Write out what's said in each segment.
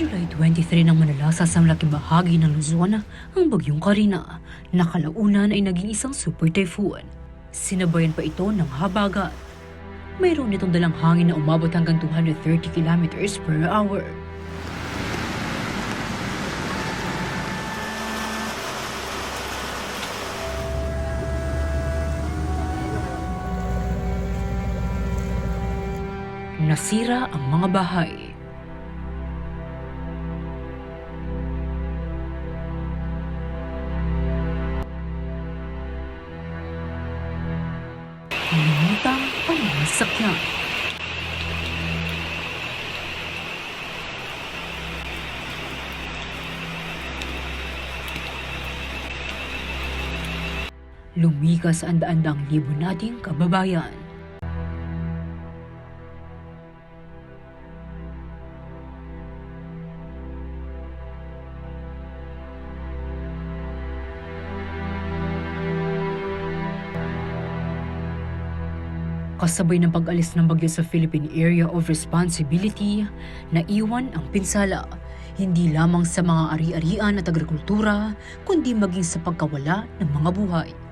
July 23 nang manalasa sa malaking bahagi ng Luzon ang bagyong Karina. Nakalaunan ay naging isang super typhoon. Sinabayan pa ito ng habagat. Mayroon itong dalang hangin na umabot hanggang 230 kilometers per hour. Nasira ang mga bahay. Lumutang sakyan. Lumikas ang daan-daang libo nating kababayan. Kasabay ng pag-alis ng bagyo sa Philippine Area of Responsibility, naiwan ang pinsala, hindi lamang sa mga ari-arian at agrikultura, kundi maging sa pagkawala ng mga buhay.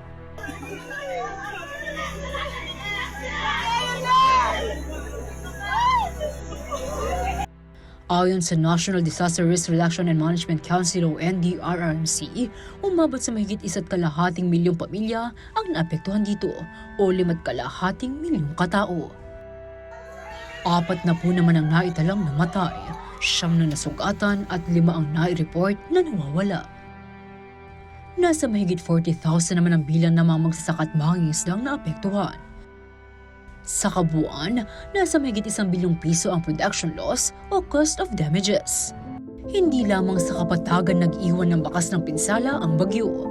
Ayon sa National Disaster Risk Reduction and Management Council o NDRRMC, umabot sa mahigit isa't kalahating milyong pamilya ang naapektuhan dito o limat kalahating milyong katao. Apat na po naman ang naitalang namatay, siyam na nasugatan at lima ang nai-report na nawawala. Nasa mahigit 40,000 naman ang bilang ng mga magsasaka at mangingisdang naapektuhan. Sa kabuuan, nasa mahigit isang bilyong piso ang production loss o cost of damages. Hindi lamang sa kapatagan nag-iwan ng bakas ng pinsala ang bagyo.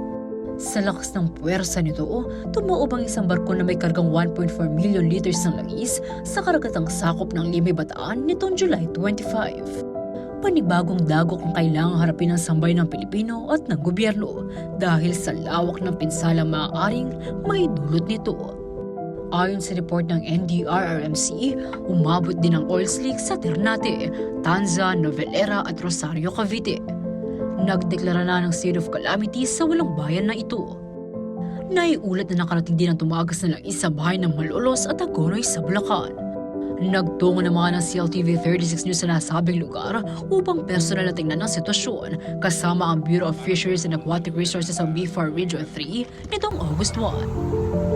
Sa lakas ng puwersa nito, tumaob ang isang barko na may kargang 1.4 million liters ng langis sa karagatang sakop ng Limay Bataan nitong July 25. Panibagong dagok ang kailangang harapin ng sambay ng Pilipino at ng gobyerno dahil sa lawak ng pinsala maaaring may dulot nito. Ayon sa report ng NDRRMC, umabot din ang oil slick sa Ternate, Tanza, Novelera at Rosario, Cavite. Nagdeklara na ng state of calamity sa walang bayan na ito. Naiulat na nakarating din ang tumagas na langis sa bahay ng Malolos at Agonoy sa Bulacan. Nagtungo na mga ng CLTV 36 News sa nasabing lugar upang personal na tingnan ang sitwasyon kasama ang Bureau of Fisheries and Aquatic Resources ng BFAR Region 3 nitong August 1.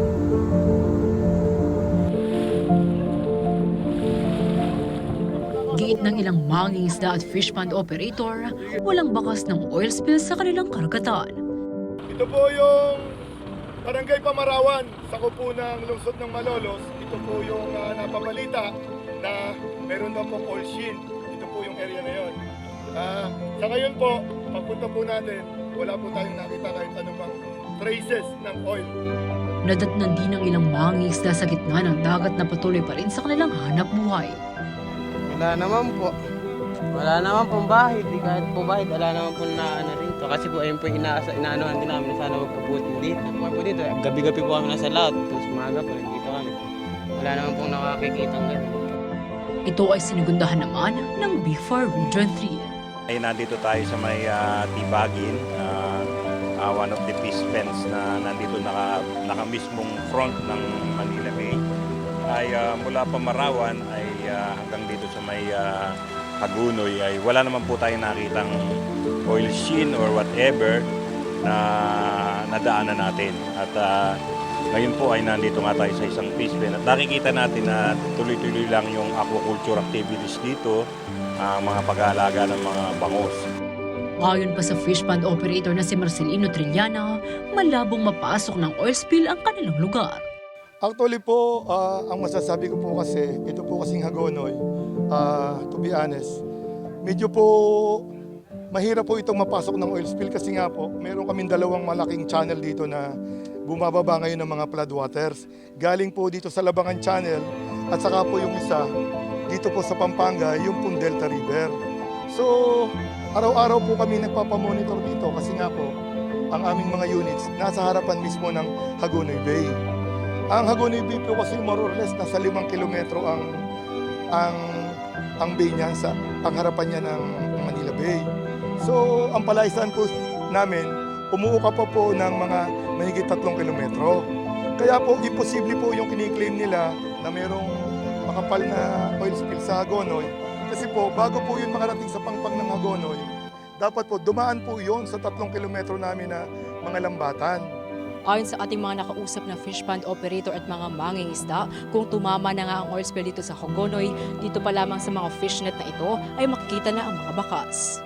Ng ilang mangingisda at fish pond operator, walang bakas ng oil spill sa kanilang karagatan. Ito po yung Barangay Pamarawan sa kupo ng lungsod ng Malolos. Ito po yung ah, napabalita na meron daw pong oil sheen. Ito po yung area na yun. Ah, sa ngayon po, pagpunta po natin, wala po tayong nakita kahit bang traces ng oil. Nadatnan din ng ilang mangingisda sa gitna ng dagat na patuloy pa rin sa kanilang hanap buhay. Wala naman po. Wala naman pong bahid. Di kahit po bahid, wala naman po na ano rito. Kasi po ayun po yung inaasa, inaanohan din namin na sana magpabuti dito. Kung po dito, gabi-gabi po kami nasa lahat. Tapos umaga po, nandito kami. Wala naman pong nakakikita ng ganun. Ito ay sinigundahan naman ng BFAR Region 3. Ay nandito tayo sa may ah, Tibagin, ah, ah, one of the peace fence na nandito naka, naka mismong front ng Manila Bay. Ay ah, mula Pamarawan ay ah, hanggang dito sa may ah, Hagunoy ay wala naman po tayong nakitang oil sheen or whatever na nadaanan natin. At ah, ngayon po ay nandito nga tayo sa isang fish pen at nakikita natin na tuloy-tuloy lang yung aquaculture activities dito, ang mga pag-aalaga ng mga bangos. Ayon pa sa fish pond operator na si Marcelino Trillana, malabong mapasok ng oil spill ang kanilang lugar. Actually po, ah, ang masasabi ko po kasi, ito po kasing Hagonoy, ah, to be honest, medyo po mahirap po itong mapasok ng oil spill kasi nga po, meron kaming dalawang malaking channel dito na bumababa ngayon ng mga floodwaters. Galing po dito sa Labangan Channel at saka po yung isa dito po sa Pampanga, yung pong Delta River. So, araw-araw po kami nagpapamonitor dito kasi nga po, ang aming mga units nasa harapan mismo ng Hagonoy Bay. Ang Hagonoy Bay po kasi more or less nasa limang kilometro ang ang ang bay niya sa ang harapan niya ng Manila Bay. So, ang palaysan po namin, umuuka pa po ng mga mahigit tatlong kilometro. Kaya po, imposible po yung kiniklaim nila na mayroong makapal na oil spill sa Hagonoy. Kasi po, bago po yun makarating sa pangpang ng Hagonoy, dapat po dumaan po yun sa tatlong kilometro namin na mga lambatan. Ayon sa ating mga nakausap na fish pond operator at mga mangingisda, kung tumama na nga ang oil spill dito sa Hogonoy, dito pa lamang sa mga fishnet na ito ay makikita na ang mga bakas.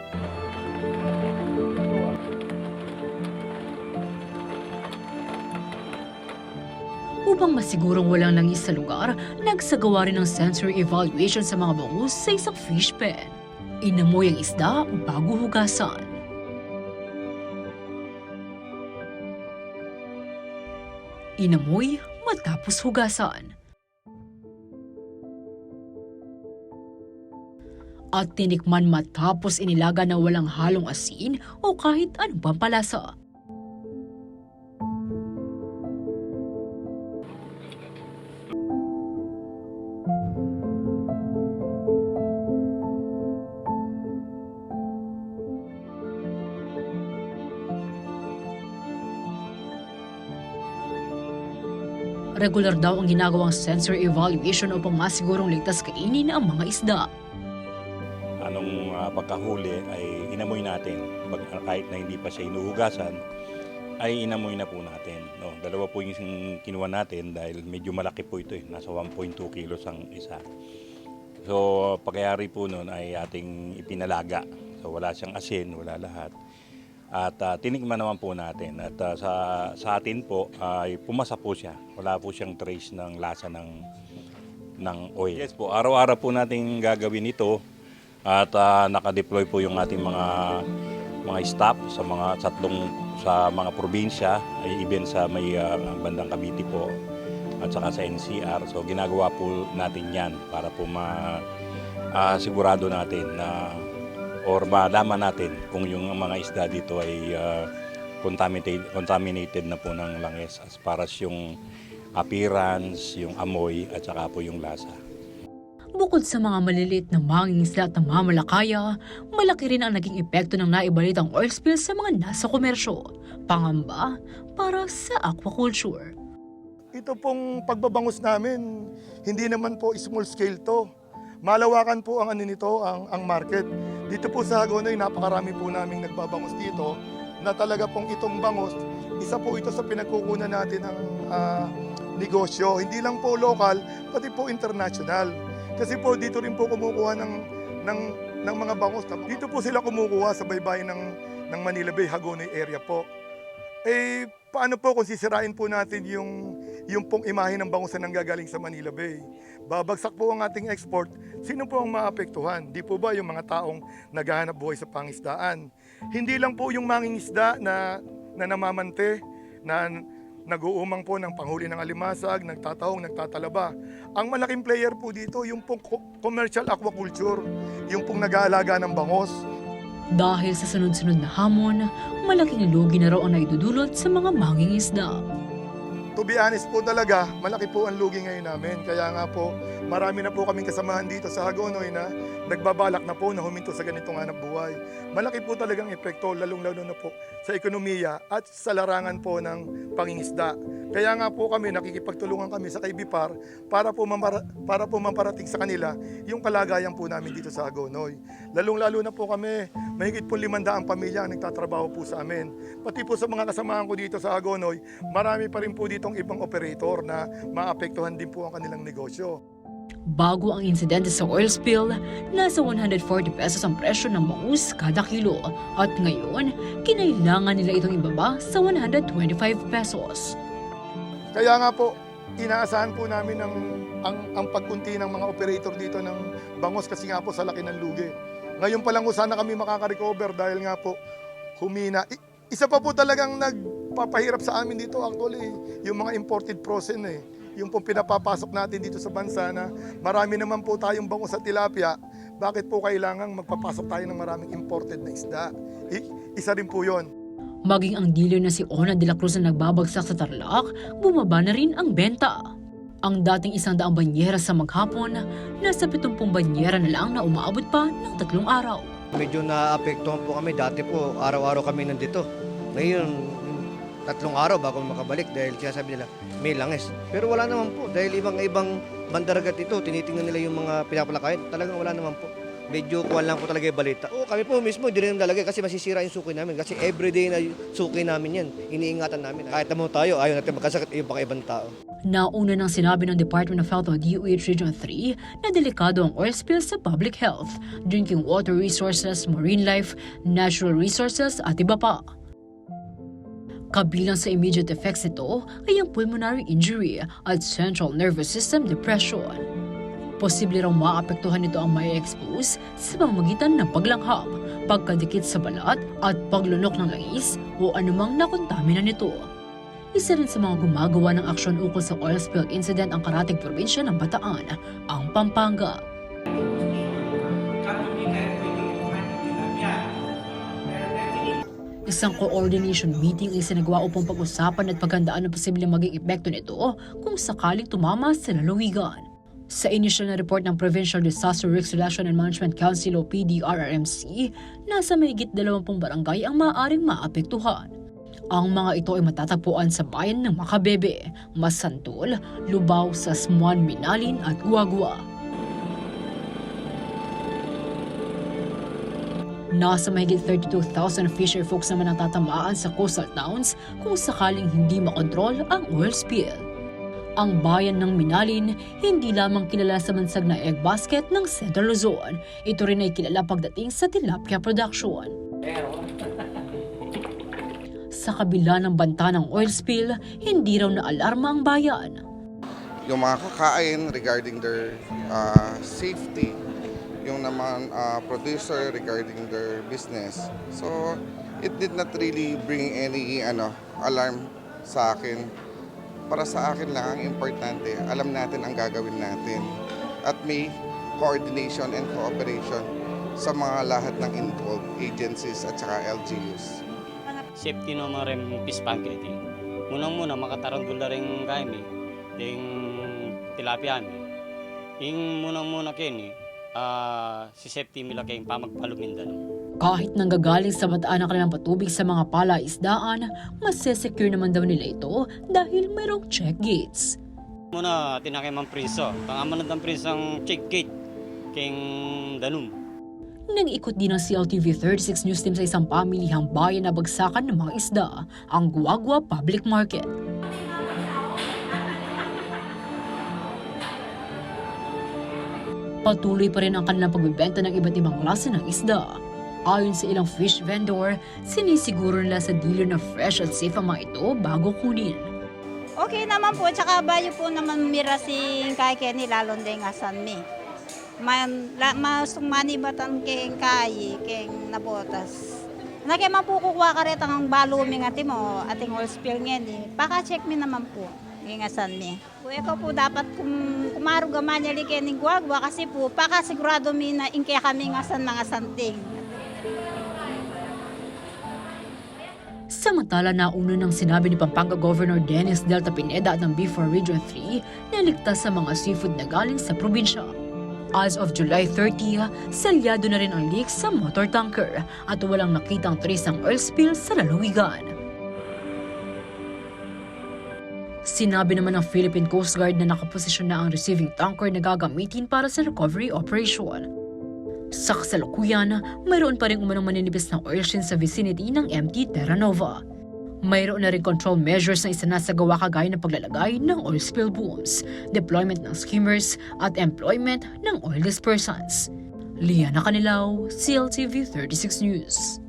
Upang masigurong walang langis sa lugar, nagsagawa rin ng sensory evaluation sa mga bangus sa isang fish pen. Inamoy ang isda bago hugasan. Inamoy matapos hugasan. At tinikman matapos inilaga na walang halong asin o kahit anong pampalasa. Regular daw ang ginagawang sensor evaluation upang masigurong ligtas kainin ang mga isda. Anong ah, pagkahuli ay inamoy natin. Pag, kahit na hindi pa siya inuhugasan, ay inamoy na po natin. No, dalawa po yung kinuha natin dahil medyo malaki po ito. Eh. Nasa 1.2 kilos ang isa. So, pagkayari po nun ay ating ipinalaga. So, wala siyang asin, wala lahat. At ah, tinikman naman po natin. At ah, sa, sa atin po ay pumasa po siya. Wala po siyang trace ng lasa ng, ng oil. Yes po, araw-araw po natin gagawin ito. At ah, naka-deploy po yung ating mga mga staff sa mga tatlong sa mga probinsya, ay even sa may ah, bandang Cavite po at saka sa NCR. So ginagawa po natin 'yan para po ma ah, sigurado natin na or malaman natin kung yung mga isda dito ay ah, contaminated contaminated na po ng langis as far as yung appearance, yung amoy at saka po yung lasa. Bukod sa mga maliliit na mangingisda at namamalakaya, malaki rin ang naging epekto ng naibalitang oil spill sa mga nasa komersyo. Pangamba para sa aquaculture. Ito pong pagbabangus namin, hindi naman po small scale to. Malawakan po ang ano nito, ang, ang market. Dito po sa Hagonoy, napakarami po naming nagbabangus dito na talaga pong itong bangus, isa po ito sa pinagkukunan natin ng ah, negosyo. Hindi lang po local, pati po international. Kasi po dito rin po kumukuha ng, ng, ng mga bangus. Dito po sila kumukuha sa baybayin ng, ng Manila Bay, Hagonoy area po. Eh, paano po kung sisirain po natin yung, yung pong imahe ng bangusan ng gagaling sa Manila Bay? Babagsak po ang ating export. Sino po ang maapektuhan? Di po ba yung mga taong naghahanap buhay sa pangisdaan? Hindi lang po yung mangingisda na, na namamante, na nag-uumang po ng panghuli ng alimasag, nagtatahong, nagtatalaba. Ang malaking player po dito, yung pong co- commercial aquaculture, yung pong nag-aalaga ng bangos, Dahil sa sunod-sunod na hamon, malaking lugi na raw ang naidudulot sa mga mangingisda. To be honest po talaga, malaki po ang lugi ngayon namin. Kaya nga po, marami na po kaming kasamahan dito sa Hagonoy na nagbabalak na po na huminto sa ganitong hanap buhay. Malaki po talagang epekto, lalong-lalo na po sa ekonomiya at sa larangan po ng pangingisda. Kaya nga po kami, nakikipagtulungan kami sa Kaibipar para po, mamara, para po maparating sa kanila yung kalagayan po namin dito sa Hagonoy. Lalong-lalo na po kami, mahigit po limandaang pamilya ang nagtatrabaho po sa amin. Pati po sa mga kasamahan ko dito sa Hagonoy, marami pa rin po ditong ibang operator na maapektuhan din po ang kanilang negosyo. Bago ang insidente sa oil spill, nasa 140 pesos ang presyo ng bangus kada kilo. At ngayon, kinailangan nila itong ibaba sa 125 pesos. Kaya nga po, inaasahan po namin ang, ang, ang pagkunti ng mga operator dito ng bangos kasi nga po sa laki ng lugi. Ngayon pa lang po sana kami makaka-recover dahil nga po humina. I- isa pa po talagang nagpapahirap sa amin dito actually, yung mga imported frozen eh. Yung pong pinapapasok natin dito sa bansa na marami naman po tayong bango sa tilapia, bakit po kailangang magpapasok tayo ng maraming imported na isda? I- isa rin po yon. Maging ang dealer na si Ona de la Cruz na nagbabagsak sa Tarlac, bumaba na rin ang benta. Ang dating isang daang banyera sa maghapon, nasa 70 banyera na lang na umaabot pa ng tatlong araw. Medyo naapektuhan po kami. Dati po, araw-araw kami nandito. Ngayon, tatlong araw bago makabalik dahil sinasabi nila, may langis. Pero wala naman po dahil ibang-ibang bandaragat ito, tinitingnan nila yung mga pinapalakayan. Talagang wala naman po. Medyo kuwan lang po talaga yung balita. Oo, kami po mismo, hindi rin nalagay kasi masisira yung suki namin. Kasi everyday na suki namin yan. Iniingatan namin. Kahit naman tayo, ayaw natin magkasakit yung baka ibang tao. Nauna nang sinabi ng Department of Health o DOH Region 3 na delikado ang oil spill sa public health, drinking water resources, marine life, natural resources at iba pa. Kabilang sa immediate effects nito ay ang pulmonary injury at central nervous system depression. Posible raw maapektuhan nito ang may expose sa pamamagitan ng paglanghap, pagkadikit sa balat at paglunok ng langis o anumang nakontamina nito. Isa rin sa mga gumagawa ng aksyon ukol sa oil spill incident ang karating probinsya ng Bataan, ang Pampanga. Isang coordination meeting ay sinagawa upang pag-usapan at paghandaan ng posibleng maging epekto nito kung sakaling tumama sa lalawigan. Sa initial na report ng Provincial Disaster Risk Reduction and Management Council o PDRRMC, nasa mahigit 20 barangay ang maaaring maapektuhan. Ang mga ito ay matatagpuan sa bayan ng Makabebe, Masantol, Lubao, Sasmuan, Minalin at Guagua. Nasa mahigit 32,000 fisher folks naman ang tatamaan sa coastal towns kung sakaling hindi makontrol ang oil spill. Ang bayan ng Minalin, hindi lamang kilala sa mansag na egg basket ng Central Luzon. Ito rin ay kilala pagdating sa tilapia production. Sa kabila ng banta ng oil spill, hindi raw naalarma ang bayan. yung mga kakain regarding their uh, safety, yung naman uh, producer regarding their business. So, it did not really bring any ano alarm sa akin. Para sa akin lang ang importante, alam natin ang gagawin natin. At may coordination and cooperation sa mga lahat ng involved agencies at saka LGUs. Safety no mga rin pispangke iti. Munang-muna makatarandul na rin kami. Ting tilapia mi. Ing munang-muna kini, ah si safety mila kayong pamagpalumindan. Kahit nanggagaling sa bataan ang kanilang patubig sa mga palaisdaan, masesecure naman daw nila ito dahil mayroong check gates. Muna tinakay man priso. Pangaman ng priso ang check gate. King danum. Nag-ikot din ang CLTV 36 News Team sa isang pamilihang bayan na bagsakan ng mga isda, ang Guagua Public Market. Patuloy pa rin ang kanilang pagbebenta ng iba't ibang klase ng isda. Ayon sa ilang fish vendor, sinisiguro nila sa dealer na fresh at safe ang mga ito bago kunin. Okay naman po, tsaka bayo po naman mira si kay Kenny lalong din asan mi. Man, la, masumani batan keng kay, keng nabotas. Nake man po kukuha ka rin ang balumi nga mo, ating oil spill nga ni. Paka-check mi naman po, keng asan mi. Po, ikaw po dapat kum, kumaro gamanya li kening guagwa kasi po, paka sigurado mi na ingke kami nga san mga santing. Samantala nauna nang sinabi ni Pampanga Governor Dennis Delta Pineda ng B4 Region 3 na ligtas sa mga seafood na galing sa probinsya. As of July 30, salyado na rin ang leak sa motor tanker at walang nakitang trace ng oil spill sa lalawigan. Sinabi naman ng Philippine Coast Guard na nakaposisyon na ang receiving tanker na gagamitin para sa recovery operation. Sa kasalukuyan, mayroon pa rin umanong maninipis ng oil sheen sa vicinity ng MT Terra Nova. Mayroon na rin control measures na isinasagawa kagaya ng paglalagay ng oil spill booms, deployment ng skimmers, at employment ng oil dispersants. Liana Canilaw, CLTV 36 News.